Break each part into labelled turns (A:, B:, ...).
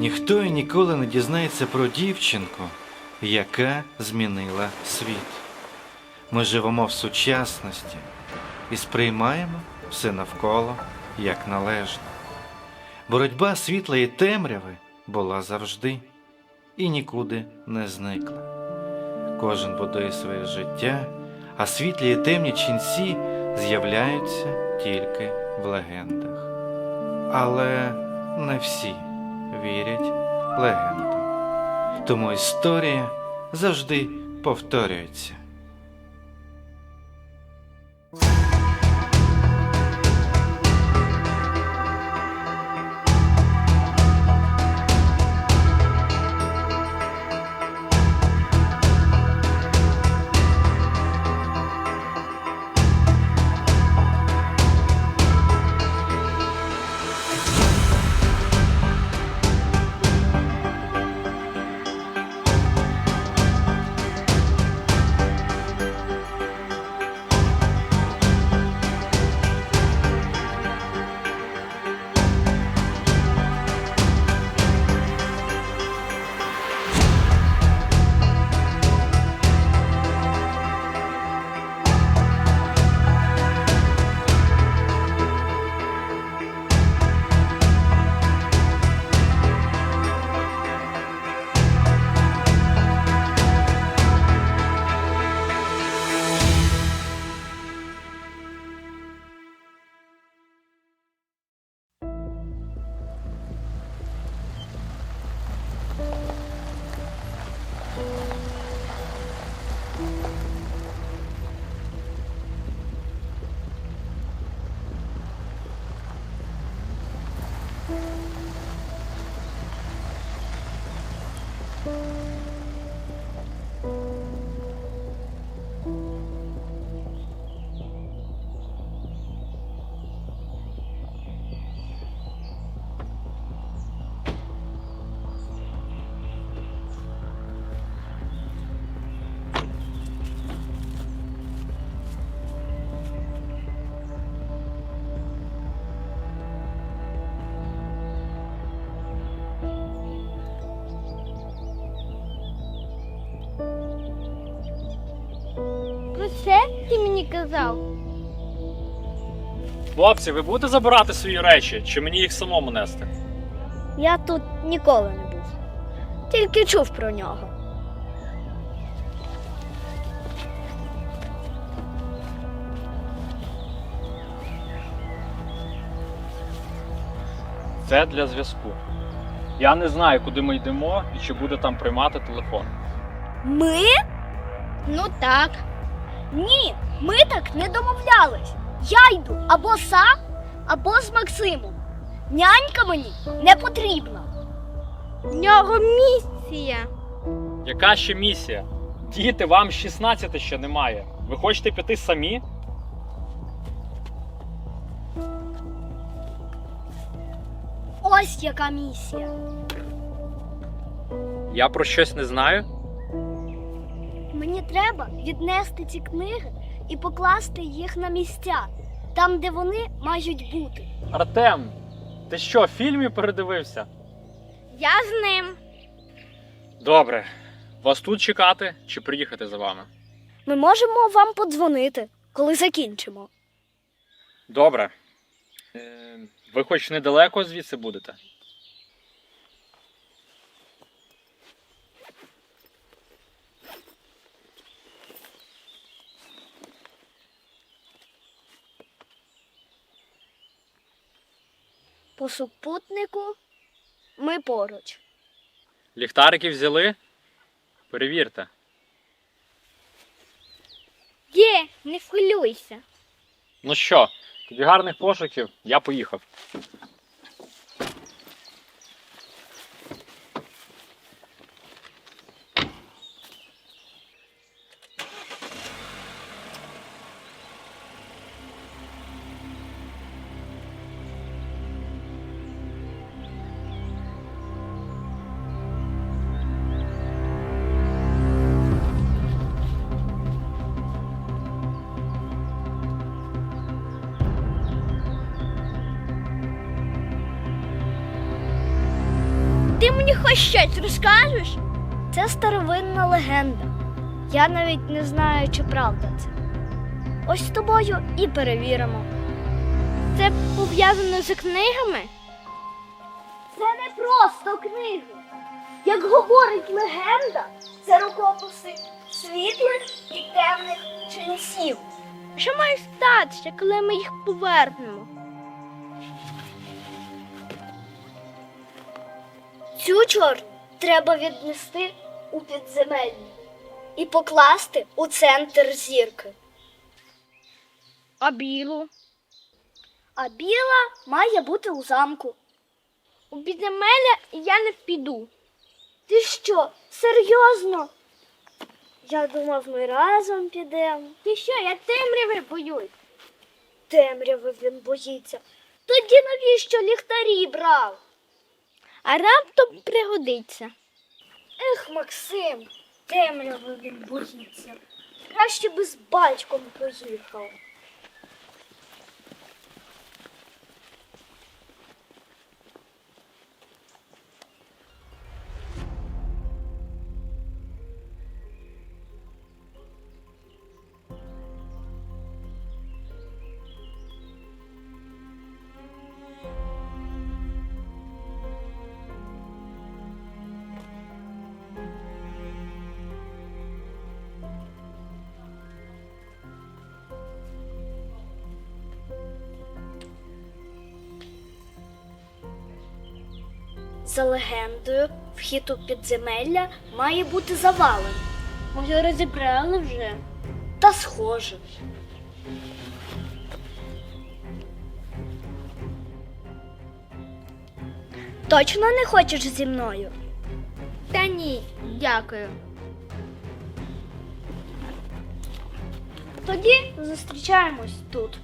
A: Ніхто і ніколи не дізнається про дівчинку, яка змінила світ. Ми живемо в сучасності і сприймаємо все навколо як належне. Боротьба світла і темряви була завжди і нікуди не зникла. Кожен будує своє життя, а світлі і темні ченці з'являються тільки в легендах. Але не всі вірять легендам. Тому історія завжди повторюється.
B: Ти мені казав?
C: Хлопці, ви будете забирати свої речі, чи мені їх самому нести?
B: Я тут ніколи не був. Тільки чув про нього.
C: Це для зв'язку. Я не знаю, куди ми йдемо і чи буде там приймати телефон.
B: Ми? Ну так. Ні, ми так не домовлялись. Я йду або сам, або з Максимом. Нянька мені не потрібна. В нього місія.
C: Яка ще місія? Діти, вам 16 ще немає. Ви хочете піти самі?
B: Ось яка місія.
C: Я про щось не знаю.
B: Мені треба віднести ці книги і покласти їх на місця, там, де вони мають бути.
C: Артем, ти що, в фільмі передивився?
B: Я з ним.
C: Добре. Вас тут чекати чи приїхати за вами?
B: Ми можемо вам подзвонити, коли закінчимо.
C: Добре. Е, ви хоч недалеко звідси будете?
B: По супутнику ми поруч.
C: Ліхтарики взяли? Перевірте.
B: Є, не хвилюйся.
C: Ну що, тобі гарних пошуків, я поїхав.
B: Ти щось розкажеш? Це старовинна легенда. Я навіть не знаю, чи правда це. Ось з тобою і перевіримо. Це пов'язано з книгами? Це не просто книги. Як говорить легенда, це рукописи світлих і темних ченців. Що має статися, коли ми їх повернемо? Цю чорну треба віднести у підземелля і покласти у центр зірки. А білу? А біла має бути у замку. У підземелля я не піду. Ти що, серйозно? Я думав, ми разом підемо. Ти що, я темряви боюсь. Темряви він боїться. Тоді навіщо ліхтарі брав? А раптом пригодиться. Ех, Максим, темряви він боїться. Краще би з батьком поїхав. За легендою, вхід у підземелля має бути завалений. Може, розібрали вже? Та схоже. Точно не хочеш зі мною? Та ні, дякую. Тоді зустрічаємось тут.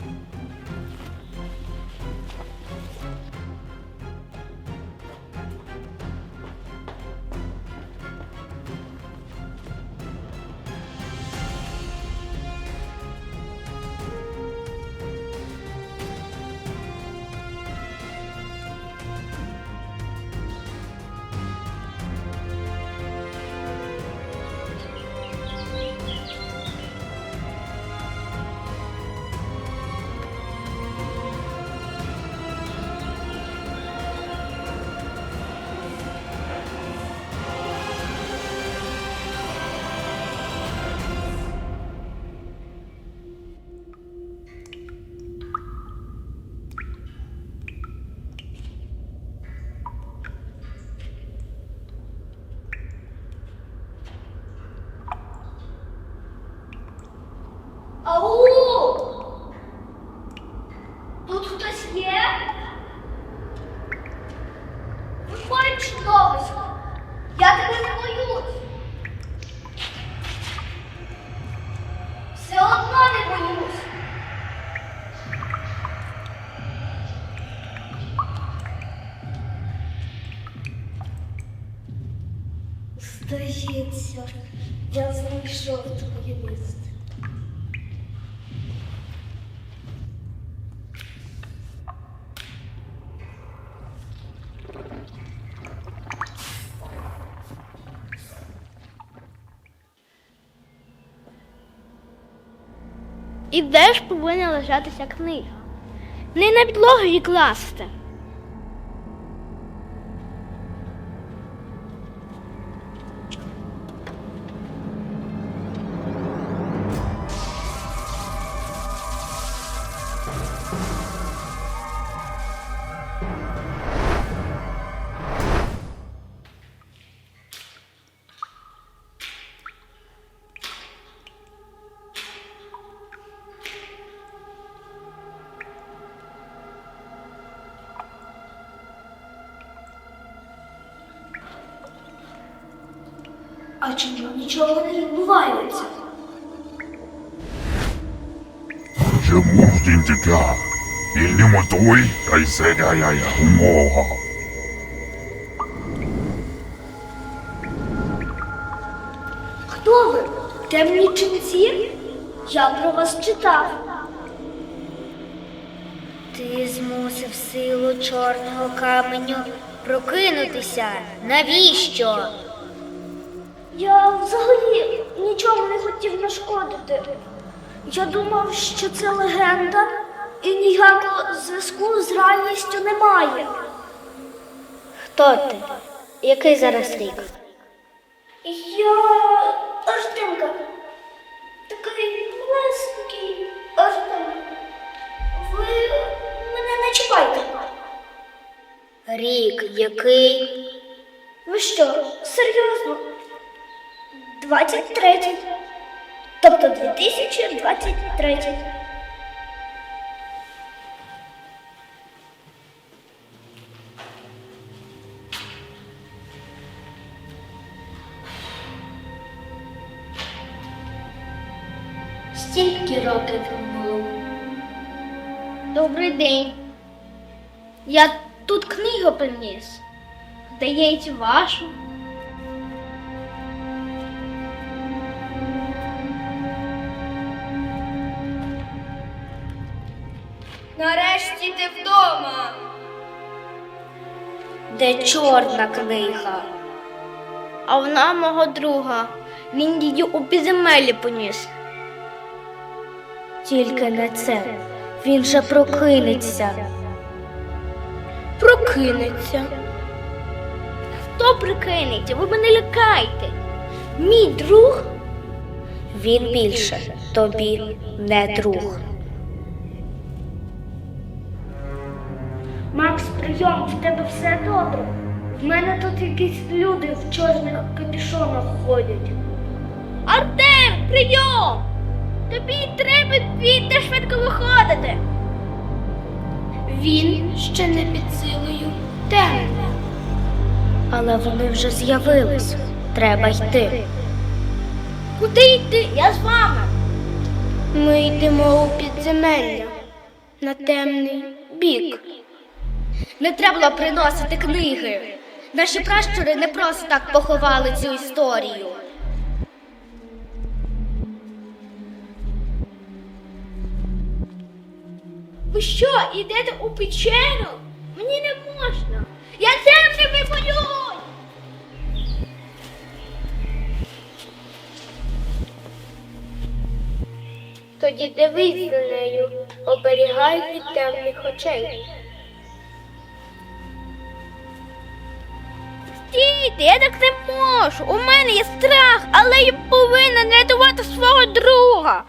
B: І де ж повинна лежатися книга? Не на підлогу її класти. А чому нічого не відбувається?
D: Чому ж він тікав? Ільнимо той, та й седяя умога.
B: Хто ви? Темні ченці? Я про вас читав. Ти змусив силу чорного каменю
E: Прокинутися. Навіщо?
B: Я взагалі нічого не хотів нашкодити. Я думав, що це легенда і ніякого зв'язку з реальністю немає.
E: Хто ти? Який зараз рік?
B: Я Артемка. Такий малесенький Артем. Ви мене не чіпайте.
E: Рік який?
B: Ви що, серйозно? 23. Тобто 2023.
E: Стільки років минуло.
B: Добрий день. Я тут книгу приніс. Здається, вашу.
E: Де чорна книга?
B: А вона мого друга. Він її у підземелі поніс.
E: Тільки не це. Він же прокинеться.
B: Прокинеться. Хто прикинеться? Ви мене лякаєте. Мій друг
E: Він більше тобі не друг.
B: Макс, прийом, в тебе все добре. В мене тут якісь люди в чорних капюшонах ходять. Артем, прийом! Тобі треба звідти швидко виходити. Він ще не під силою темряви.
E: Але вони вже з'явились. Треба йти.
B: Куди йти? Я з вами. Ми йдемо у підземелля на темний бік. Не треба було приносити книги. Наші пращури не просто так поховали цю історію. Ви що, йдете у печеру? Мені не можна. Я темряви боюсь! Тоді дивись на нею, оберігай від темних очей. Стійте, я так не можу. У мене є страх, але я повинна рятувати свого друга.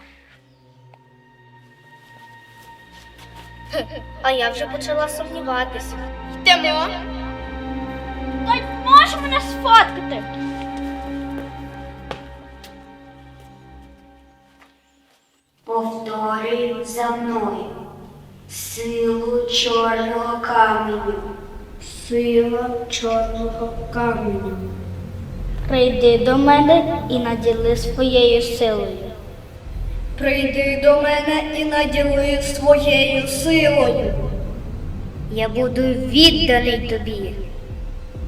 E: А я вже почала сумніватися.
B: Йдемо. Хтось може мене сфоткати.
E: Повторюй за мною. Силу чорного каменю.
B: Сила чорного каменю. Прийди до мене і наділи своєю силою. Прийди до мене і наділи своєю силою.
E: Я буду відданий тобі.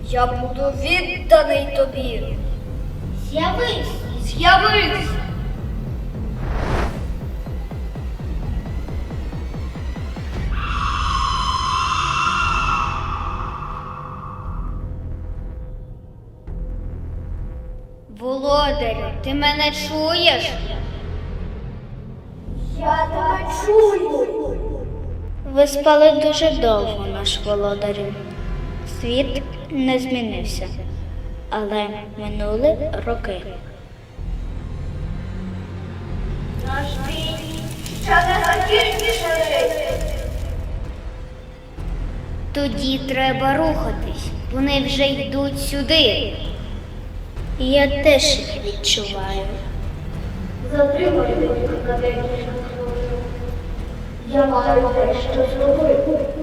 B: Я буду відданий тобі. З'явись, з'явись.
E: Володарю, ти мене чуєш?
B: Я тебе чую.
E: Ви спали дуже довго, наш володарю. Світ не змінився, але минули роки.
B: Наш бій ще не закінчений.
E: Тоді треба рухатись. Вони вже йдуть сюди. Я теж їх відчуваю.
B: Затримай. Я маю те, зробити.
E: Ви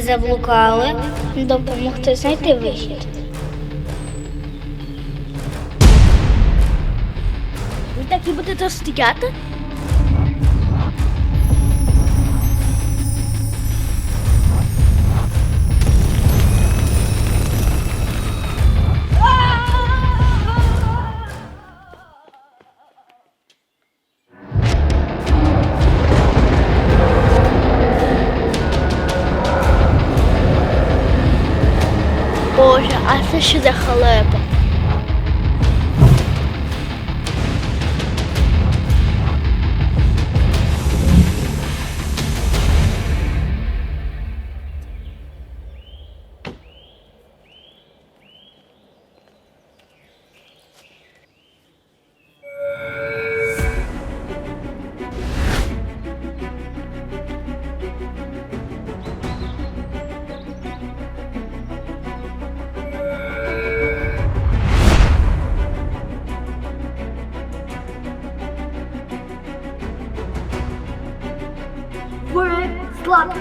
E: Заблукали?
B: Допомогти знайти вихід. Ви так і будете стояти? Боже, а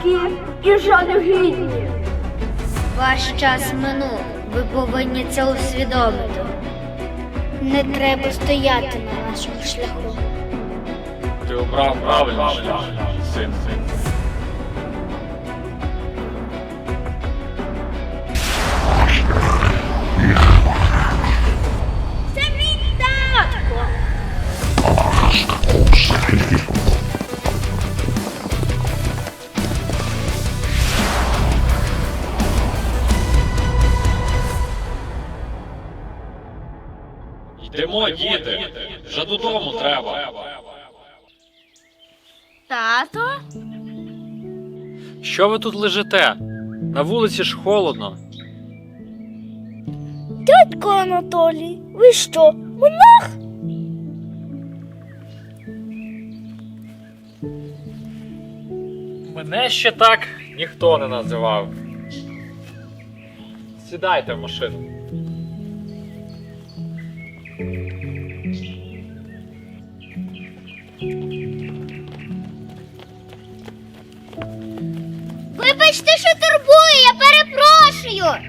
B: слабкі і жалюгідні.
E: Ваш час минув. Ви повинні це усвідомити. Не треба стояти на нашому шляху.
C: Ти обрав правильний шлях, син.
B: Це
C: Йдемо, діти. Вже додому треба.
B: Тато?
C: Що ви тут лежите? На вулиці ж холодно.
B: Дядько Анатолій, ви що, монах?
C: Мене ще так ніхто не називав. Сідайте в машину.
B: Вибачте, що турбую, я перепрошую.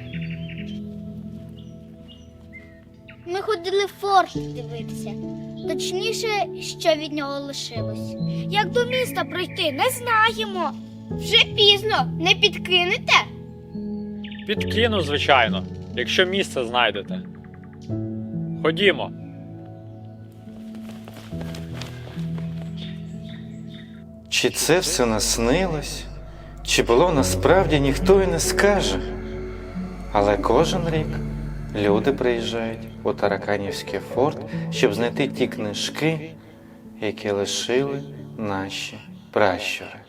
B: Ми ходили в форт дивитися. Точніше, що від нього лишилось. Як до міста пройти, не знаємо. Вже пізно, не підкинете?
C: Підкину, звичайно, якщо місце знайдете. Ходімо.
A: Чи це все наснилось, чи було насправді ніхто і не скаже. Але кожен рік люди приїжджають у Тараканівський форт, щоб знайти ті книжки, які лишили наші пращури.